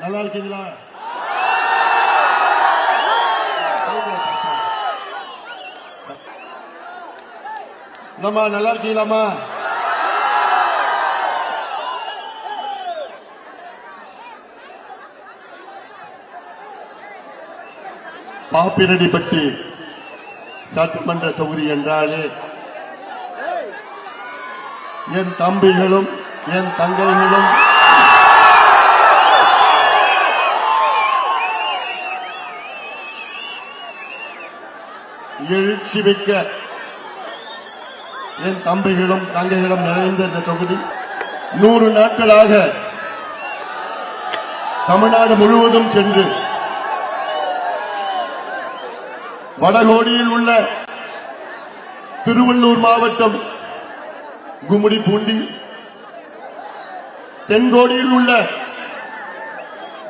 நல்லா இருக்கீங்களா? நம்ம நல்லா இருக்கீங்களாமா பாப்பிரடிப்பட்டி சட்டமன்ற தொகுதி என்றாலே என் தம்பிகளும் என் தங்கைகளும் எழுச்சி மிக்க என் தம்பிகளும் தங்கைகளும் நிறைந்த இந்த தொகுதி. நூறு நாட்களாக தமிழ்நாடு முழுவதும் சென்று வடகோடியில் உள்ள திருவள்ளூர் மாவட்டம் கும்முடி பூண்டி தென்கோடியில் உள்ள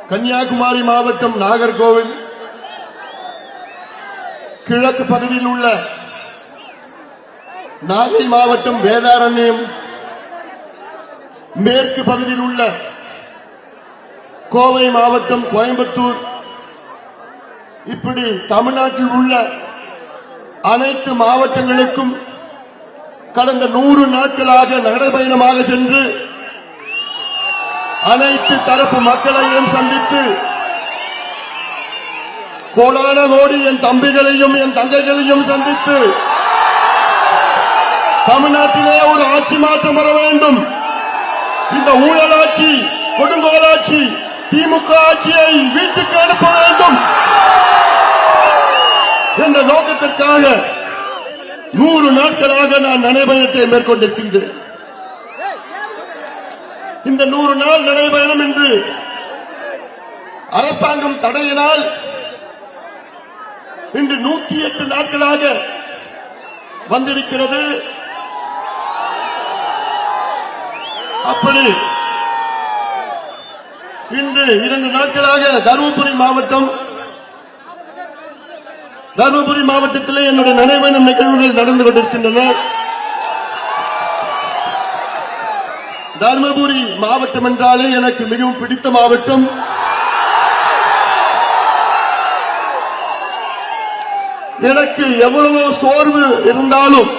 கன்னியாகுமரி மாவட்டம் நாகர்கோவில் கிழக்கு பகுதியில் உள்ள நாகை மாவட்டம் வேதாரண்யம் மேற்கு பகுதியில் உள்ள கோவை மாவட்டம் கோயம்புத்தூர் இப்படி தமிழ்நாட்டில் உள்ள அனைத்து மாவட்டங்களுக்கும் கடந்த நூறு நாட்களாக நடைபயணமாக சென்று அனைத்து தரப்பு மக்களையும் சந்தித்து கோடான கோடி என் தம்பிகளையும் என் தங்கைகளையும் சந்தித்து தமிழ்நாட்டிலே ஒரு ஆட்சி மாற்றம் வர வேண்டும். இந்த ஊழலாட்சி ஆட்சி கொடுங்கோலாட்சி திமுக ஆட்சியை வீட்டுக்கு அனுப்ப வேண்டும். என்ற நோக்கத்திற்காக நூறு நாட்களாக நான் நடைபயணத்தை மேற்கொண்டிருக்கின்றேன். இந்த நூறு நாள் நடைபயணம் என்று அரசாங்கம் தடையினால் இன்று நூத்தி எட்டு நாட்களாக வந்திருக்கிறது. அப்படி இன்று இரண்டு நாட்களாக தருமபுரி மாவட்டம் தருமபுரி மாவட்டத்திலே என்னுடைய நடைபயணம் நிகழ்வுகள் நடந்து கொண்டிருக்கின்றன. தருமபுரி மாவட்டம் என்றாலே எனக்கு மிகவும் பிடித்த மாவட்டம். எனக்கு எவ்வளவோ சோர்வு இருந்தாலும்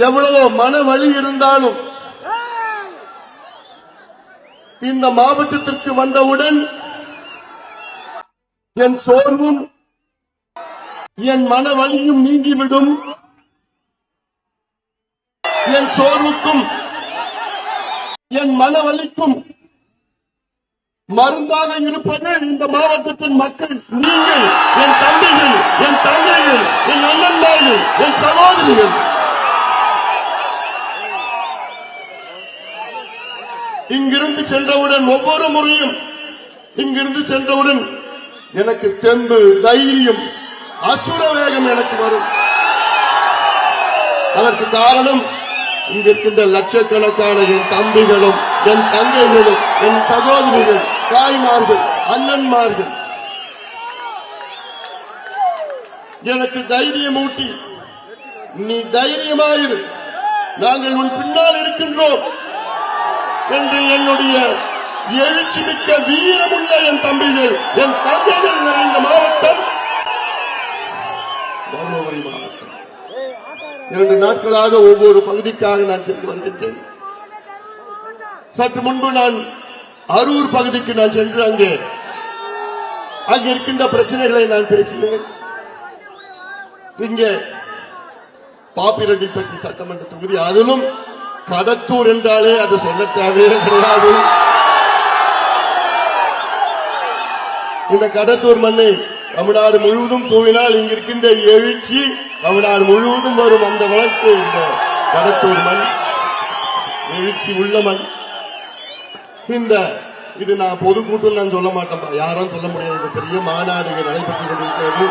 எவ்வளவோ மன வலி இருந்தாலும் இந்த மாவட்டத்திற்கு வந்தவுடன் என் சோர்வும் என் மன வலியும் நீங்கிவிடும். என் சோர்வுக்கும் என் மன வலிக்கும் மருந்தாக இருப்பது இந்த மாவட்டத்தின் மக்கள் நீங்கள் என் தம்பிகள் என் தங்கைகள் என் அண்ணன்மார்கள் என் சகோதரிகள். இங்கிருந்து சென்றவுடன் ஒவ்வொரு முறையும் இங்கிருந்து சென்றவுடன் எனக்கு தெம்பு தைரியம் அசுர வேகம் எனக்கு வரும். அதற்கு காரணம் இங்கிருக்கின்ற லட்சக்கணக்கான என் தம்பிகளும் என் தங்கைகளும் என் சகோதரிகள் தாய்மார்கள் அண்ணன்மார்கள். எனக்கு தைரியம் ஊட்டி நீ தைரியமாயிரு. நாங்கள் உன் பின்னால் இருக்கின்றோம் என்று என்னுடைய எழுச்சி மிக்க வீரமுள்ள என் தம்பிகள் என் தங்கைகள் நிறைந்த மாவட்டம் தருமபுரி மாவட்டம். இரண்டு நாட்களாக ஒவ்வொரு பகுதிக்காக நான் சென்று வருகின்றேன். சற்று முன்பு நான் அரூர் பகுதிக்கு நான் சென்று அங்கே அங்க இருக்கின்ற பிரச்சனைகளை நான் பேசினேன். இங்கே பாப்பிரெட்டிப்பட்டி சட்டமன்ற தொகுதி அதிலும் கடத்தூர் என்றாலே அது சொல்ல தேவையே கிடையாது. இந்த கடத்தூர் மண்ணை தமிழ்நாடு முழுவதும் தூவினால் இங்கிருக்கின்ற எழுச்சி தமிழ்நாடு முழுவதும் வரும் அந்த வழக்கு. இந்த கடத்தூர் மண் எழுச்சி உள்ள மண். இந்த இது நான் பொதுக்கூட்டம் நான் சொல்ல மாட்டேன் யாரும் சொல்ல முடியாது. பெரிய மாநாடுகள் நடைபெற்று கொண்டிருக்கிறது.